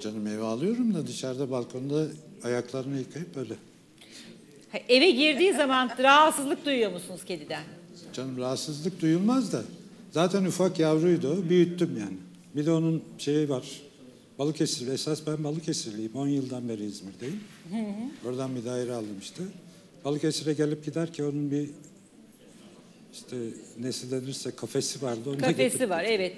Canım eve alıyorum da dışarıda balkonda ayaklarını yıkayıp öyle. Ha, Eve girdiği zaman rahatsızlık duyuyor musunuz kediden? Canım rahatsızlık duyulmaz da. Zaten ufak yavruydu o. Büyüttüm yani. Bir de onun şeyi var. Balıkesir. Esas ben Balıkesirliyim. 10 yıldan beri İzmir'deyim. Oradan bir daire aldım işte. Balıkesir'e gelip gider ki onun bir işte nesi denirse kafesi vardı. Onu Kafesi var evet.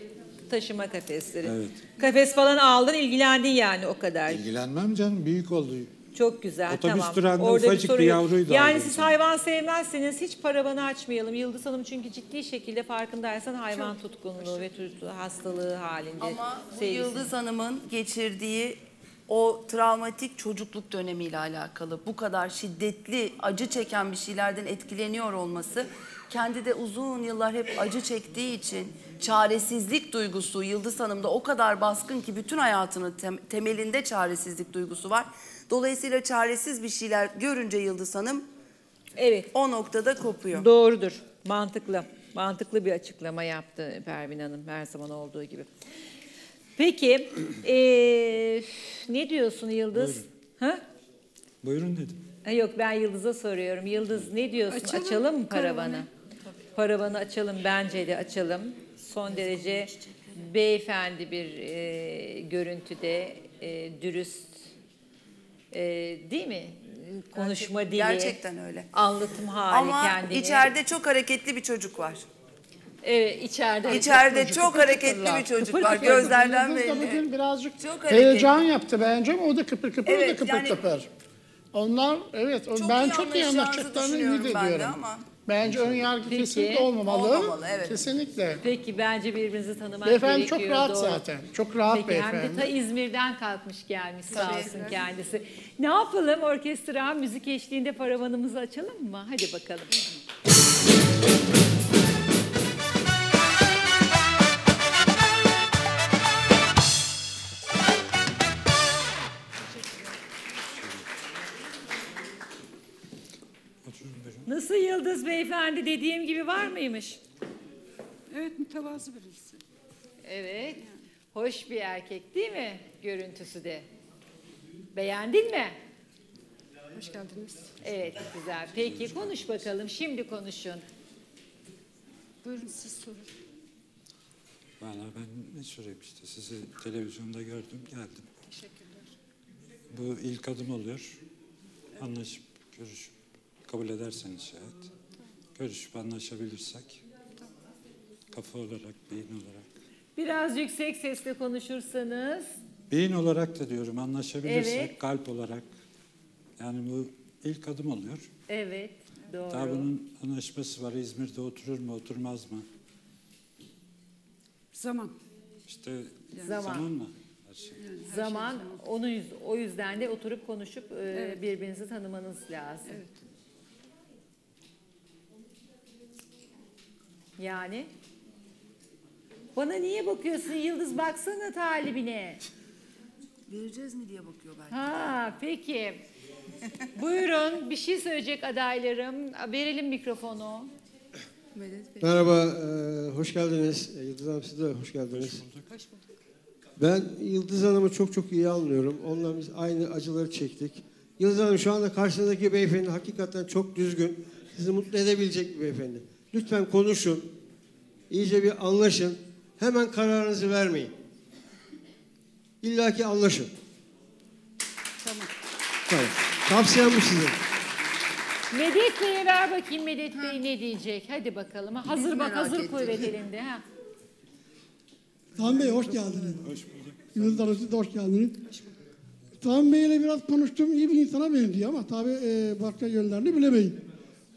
Taşıma kafesleri. Evet. Kafes falan aldın ilgilendin yani o kadar. İlgilenmem canım. Büyük oldu. Çok güzel Otobüs tamam. durağında ufacık bir yok. yavruydu Yani siz sana. hayvan sevmezseniz hiç paravanı açmayalım. Yıldız Hanım çünkü ciddi şekilde farkındaysan hayvan tutkunluğu ve tutku hastalığı halinde. Ama bu sevgisi. Yıldız Hanım'ın geçirdiği o travmatik çocukluk dönemiyle alakalı bu kadar şiddetli acı çeken bir şeylerden etkileniyor olması kendi de uzun yıllar hep acı çektiği için çaresizlik duygusu Yıldız Hanım'da o kadar baskın ki bütün hayatının tem- temelinde çaresizlik duygusu var. Dolayısıyla çaresiz bir şeyler görünce Yıldız Hanım Evet. o noktada kopuyor. Doğrudur. Mantıklı. Mantıklı bir açıklama yaptı Pervin Hanım her zaman olduğu gibi. Peki eee, ne diyorsun Yıldız? Ha? Buyurun dedim. Ha, Yok ben Yıldız'a soruyorum. Yıldız ne diyorsun? Açalım, Açalım mı paravanı? karavanı. Paravanı açalım bence de açalım. Son derece beyefendi bir e, görüntüde e, dürüst e, değil mi? Konuşma dili. Gerçekten öyle. Anlatım hali Ama kendini. içeride çok hareketli bir çocuk var. Evet içeride. İçeride çok hareketli bir çocuk var. kıpır. Gözlerden belli. bugün birazcık Çok hareketli. heyecan yaptı bence ama o da kıpır kıpır, o Evet, da kıpır yani- kıpır. Onlar evet o- Çok ben iyi çok iyi anlaşacaklarını ümit ben de ediyorum. ama. Bence ön yargı Peki. kesinlikle olmamalı. Olmamalı, evet. Kesinlikle. Peki bence birbirinizi tanımak Beyefendi çok gerekiyor. rahat doğru. zaten. Çok rahat Peki hem de beyefendi. ta İzmir'den kalkmış gelmiş sağ Tabii. olsun kendisi. Ne yapalım orkestra müzik eşliğinde paravanımızı açalım mı? Hadi bakalım. Yıldız beyefendi dediğim gibi var mıymış? Evet mütevazı birisi. Evet. Hoş bir erkek değil mi? Görüntüsü de. Beğendin mi? Hoş geldiniz. Evet güzel. Peki konuş bakalım. Şimdi konuşun. Buyurun siz sorun. Valla ben ne sorayım işte sizi televizyonda gördüm geldim. Teşekkürler. Bu ilk adım oluyor. Anlaşıp görüşüp kabul ederseniz şayet. Görüşüp anlaşabilirsek. Kafa olarak, beyin olarak. Biraz yüksek sesle konuşursanız. Beyin olarak da diyorum anlaşabilirsek Evet. kalp olarak. Yani bu ilk adım oluyor. Evet doğru. Daha bunun anlaşması var. İzmir'de oturur mu oturmaz mı? Zaman. İşte Zaman. zamanla her şey. zaman onu yüz- o yüzden de oturup konuşup e, birbirinizi tanımanız lazım. Evet. Yani bana niye bakıyorsun Yıldız baksana talibine. Vereceğiz mi diye bakıyor belki. Ha peki. Buyurun bir şey söyleyecek adaylarım. Verelim mikrofonu. Merhaba, e, hoş geldiniz. E, Yıldız Hanım siz de hoş geldiniz. Hoş bulduk. Ben Yıldız Hanım'ı çok çok iyi anlıyorum. Onunla biz aynı acıları çektik. Yıldız Hanım şu anda karşınızdaki beyefendi hakikaten çok düzgün. Sizi mutlu edebilecek bir beyefendi. Lütfen konuşun. İyice bir anlaşın. Hemen kararınızı vermeyin. İlla ki anlaşın. Tamam. Tamam. Tavsiyem bu sizin. Medet Bey'e ver bakayım Medet Bey ne diyecek. Hadi bakalım. Ha, Hazır bak merak hazır ettik. kuvvet elinde. Ha. Tan Bey hoş geldiniz. Hoş bulduk. Yıldız Hanım siz de hoş geldiniz. Tan Bey ile biraz konuştum. iyi bir insana benziyor ama tabii e, başka yönlerini bilemeyin.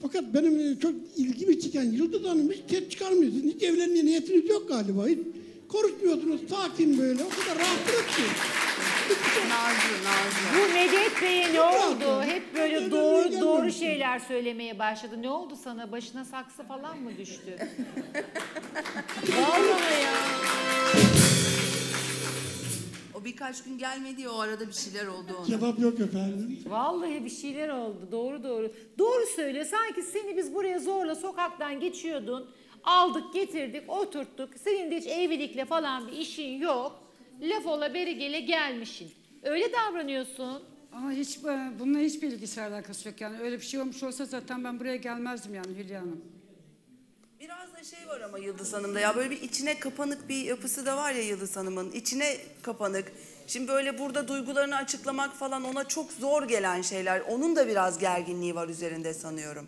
Fakat benim e, çok ilgimi çeken Yıldız Hanım hiç ses çıkarmıyorsunuz. Hiç evlenmeye niyetiniz yok galiba. Hiç konuşmuyorsunuz. Sakin böyle. O kadar rahatsınız ki. Nazlı, Nazlı. Bu Medet Bey'e ne oldu? Hep böyle doğru doğru şeyler söylemeye başladı. Ne oldu sana? Başına saksı falan mı düştü? Vallahi ya. O birkaç gün gelmedi ya o arada bir şeyler oldu ona. Cevap yok efendim. Vallahi bir şeyler oldu. Doğru doğru. Doğru söyle. Sanki seni biz buraya zorla sokaktan geçiyordun. Aldık, getirdik, oturttuk. Senin de hiç evlilikle falan bir işin yok. Laf ola beri gele gelmişsin. Öyle davranıyorsun. Ama hiç e, bununla hiçbir ilgisi alakası yok yani. Öyle bir şey olmuş olsa zaten ben buraya gelmezdim yani Hülya Hanım. Biraz da şey var ama Yıldız Hanım'da ya böyle bir içine kapanık bir yapısı da var ya Yıldız Hanım'ın. içine kapanık. Şimdi böyle burada duygularını açıklamak falan ona çok zor gelen şeyler. Onun da biraz gerginliği var üzerinde sanıyorum.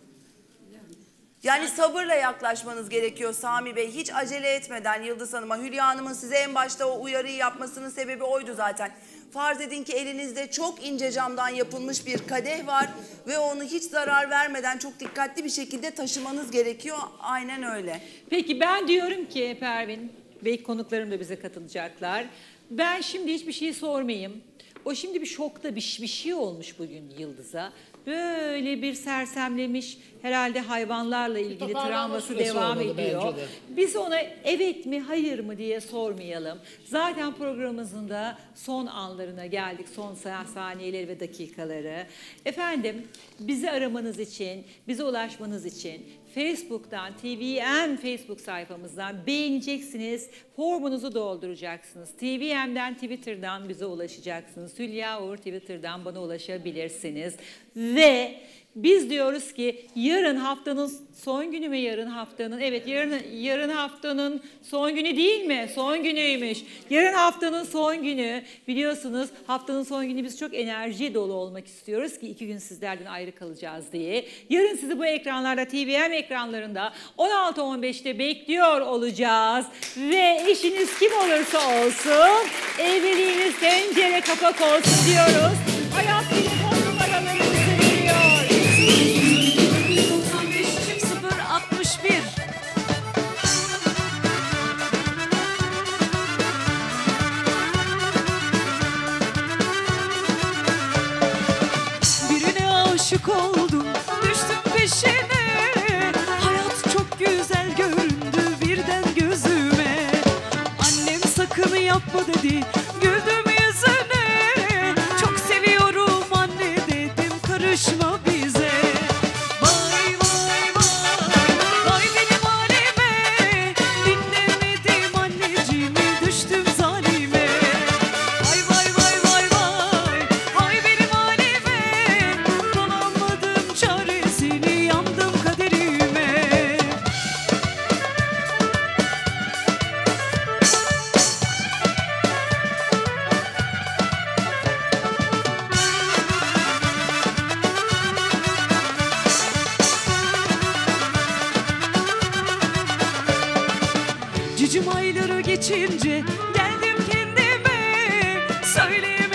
Yani sabırla yaklaşmanız gerekiyor Sami Bey. Hiç acele etmeden Yıldız Hanım'a, Hülya Hanım'ın size en başta o uyarıyı yapmasının sebebi oydu zaten. Farz edin ki elinizde çok ince camdan yapılmış bir kadeh var ve onu hiç zarar vermeden çok dikkatli bir şekilde taşımanız gerekiyor. Aynen öyle. Peki ben diyorum ki Pervin, belki konuklarım da bize katılacaklar. Ben şimdi hiçbir şey sormayayım. O şimdi bir şokta bir, bir şey olmuş bugün Yıldız'a. Böyle bir sersemlemiş herhalde hayvanlarla ilgili travması devam ediyor. Biz ona evet mi hayır mı diye sormayalım. Zaten programımızın da son anlarına geldik. Son sa- saniyeleri ve dakikaları. Efendim bizi aramanız için, bize ulaşmanız için Facebook'tan, TVM Facebook sayfamızdan beğeneceksiniz. Formunuzu dolduracaksınız. TVM'den, Twitter'dan bize ulaşacaksınız. Hülya Uğur Twitter'dan bana ulaşabilirsiniz. Ve biz diyoruz ki yarın haftanın son günü mü yarın haftanın? Evet yarın yarın haftanın son günü değil mi? Son günüymüş. Yarın haftanın son günü. Biliyorsunuz haftanın son günü biz çok enerji dolu olmak istiyoruz ki iki gün sizlerden ayrı kalacağız diye. Yarın sizi bu ekranlarda TVM ekranlarında 16-15'te bekliyor olacağız. Ve eşiniz kim olursa olsun evliliğiniz tencere kapak olsun diyoruz. Hayat telefon 不落地。söyleyeyim.